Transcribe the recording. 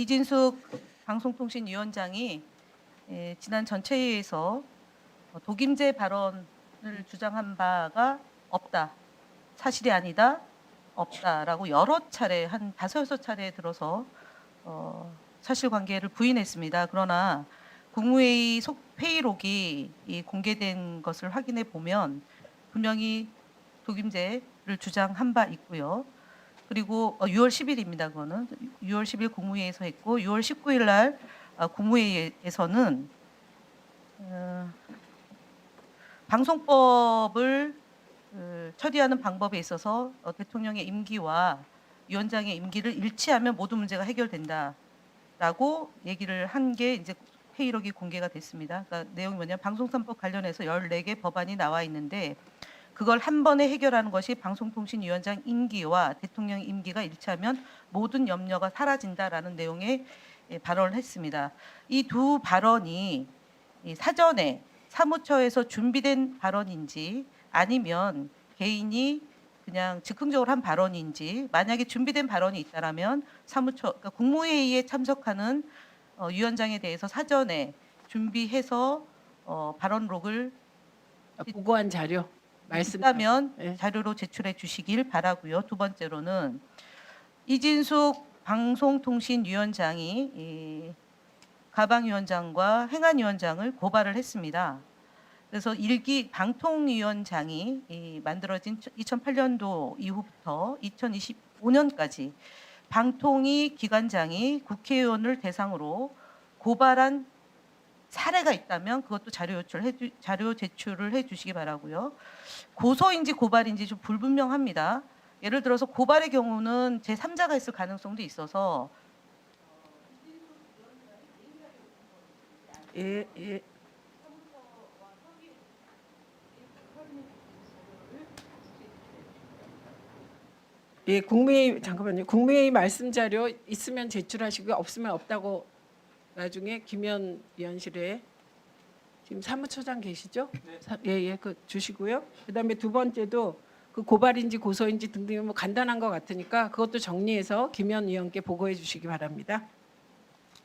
이진숙 방송통신위원장이 에, 지난 전체회의에서 어, 독임제 발언을 주장한 바가 없다, 사실이 아니다, 없다라고 여러 차례 한 다섯 여섯 차례 들어서 어, 사실관계를 부인했습니다. 그러나 국무회의 속 회의록이 이 공개된 것을 확인해 보면 분명히 독임제를 주장한 바 있고요. 그리고 어, 6월 10일입니다. 그거는 6월 10일 국무회의에서 했고 6월 19일 날 어, 국무회의에서는 어, 방송법을 어, 처리하는 방법에 있어서 어, 대통령의 임기와 위원장의 임기를 일치하면 모든 문제가 해결된다라고 얘기를 한 게 이제 회의록이 공개가 됐습니다. 그러니까 내용이 뭐냐면 방송선법 관련해서 14개 법안이 나와 있는데 그걸 한 번에 해결하는 것이 방송통신위원장 임기와 대통령 임기가 일치하면 모든 염려가 사라진다라는 내용의 예, 발언을 했습니다. 이 두 발언이 이 사전에 사무처에서 준비된 발언인지 아니면 개인이 그냥 즉흥적으로 한 발언인지 만약에 준비된 발언이 있다라면 사무처 그러니까 국무회의에 참석하는 어, 위원장에 대해서 사전에 준비해서 어, 발언록을 아, 보고한 자료 말씀. 있다면 예. 자료로 제출해 주시길 바라고요. 두 번째로는 이진숙 방송통신위원장이 이 가방위원장과 행안위원장을 고발을 했습니다. 그래서 일기 방통위원장이 이 만들어진 2008년도 이후부터 2025년까지 방통위 기관장이 국회의원을 대상으로 고발한 사례가 있다면 그것도 자료 요출해 주, 자료 제출을 해 주시기 바라고요. 고소인지 고발인지 좀 불분명합니다. 예를 들어서 고발의 경우는 제 3자가 있을 가능성도 있어서 예, 예. 예, 국무회의 잠깐만요. 국무회의 말씀 자료 있으면 제출하시고 없으면 없다고 나중에 김현 위원실에 지금 사무처장 계시죠? 사- 예, 예, 그 주시고요. 그다음에 두 번째도 그 고발인지 고소인지 등등 뭐 간단한 것 같으니까 그것도 정리해서 김현 위원께 보고해 주시기 바랍니다.